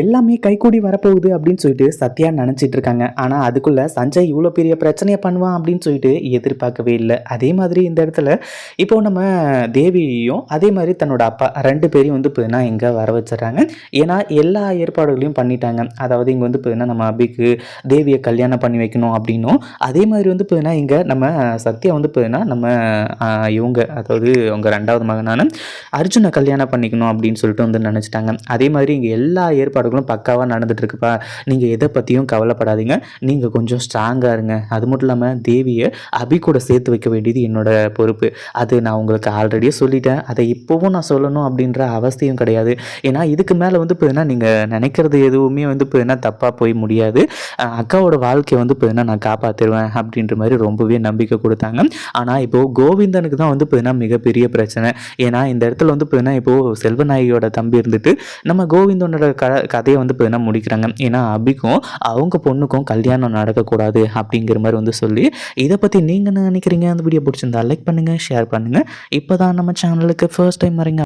எல்லாமே கைகூடி வரப்போகுது அப்படின்னு சொல்லிட்டு சத்யா நினச்சிட்டு இருக்காங்க. ஆனால் அதுக்குள்ள சஞ்சய் இவ்வளோ பெரிய பிரச்சனையை பண்ணுவான் அப்படின்னு சொல்லிட்டு எதிர்பார்க்கவே இல்லை. அதே மாதிரி இந்த இடத்துல இப்போ நம்ம தேவியையும் அதே மாதிரி தன்னோட அப்பா ரெண்டு பேரையும் வந்து பார்த்தீங்கன்னா இங்கே வர வச்சிடறாங்க. ஏன்னா எல்லா ஏற்பாடுகளையும் பண்ணிட்டாங்க. அதாவது இங்கே வந்து பார்த்தீங்கன்னா நம்ம அபிக்கு தேவியை கல்யாணம் பண்ணி வைக்கணும் அப்படின்னும். அதே மாதிரி வந்து பார்த்தீங்கன்னா இங்கே நம்ம சத்யா வந்து பார்த்தீங்கன்னா நம்ம இவங்க அதாவது அவங்க ரெண்டாவது மகனான அர்ஜுனை கல்யாணம் பண்ணிக்கணும் அப்படின்னு சொல்லிட்டு வந்து நினச்சிட்டாங்க. அதே மாதிரி இங்கே எல்லா செயல்பாடுகளும் பக்காவாக நடந்துட்டுருக்குப்பா. நீங்கள் எதை பற்றியும் கவலைப்படாதீங்க. நீங்கள் கொஞ்சம் ஸ்ட்ராங்காக இருங்க. அது மட்டும் இல்லாமல் தேவியை அபி கூட சேர்த்து வைக்க வேண்டியது என்னோட பொறுப்பு. அது நான் உங்களுக்கு ஆல்ரெடியே சொல்லிட்டேன். அதை இப்போவும் நான் சொல்லணும் அப்படின்ற அவசியம் கிடையாது. ஏன்னா இதுக்கு மேலே வந்து பார்த்தீங்கன்னா நீங்கள் நினைக்கிறது எதுவுமே வந்து பார்த்தீங்கன்னா தப்பாக போய் முடியாது. அக்காவோட வாழ்க்கையை வந்து பார்த்தீங்கன்னா நான் காப்பாற்றிடுவேன் அப்படின்ற மாதிரி ரொம்பவே நம்பிக்கை கொடுத்தாங்க. ஆனால் இப்போது கோவிந்தனுக்கு தான் வந்து பார்த்தீங்கன்னா மிகப்பெரிய பிரச்சனை. ஏன்னா இந்த இடத்துல வந்து பார்த்தீங்கன்னா இப்போது செல்வநாயகியோட தம்பி இருந்துட்டு நம்ம கோவிந்தனோட க கதையை வந்து பார்த்தீங்கன்னா முடிக்கிறாங்க? ஏன்னா அபிக்கும் அவங்க பொண்ணுக்கும் கல்யாணம் நடக்கக்கூடாது அப்படிங்கிற மாதிரி வந்து சொல்லி இதை பற்றி நீங்கள் என்ன நினைக்கிறீங்க? அந்த வீடியோ பிடிச்சிருந்தா லைக் பண்ணுங்கள் ஷேர் பண்ணுங்கள் இப்போ தான் நம்ம சேனலுக்கு ஃபர்ஸ்ட் டைம் வரீங்க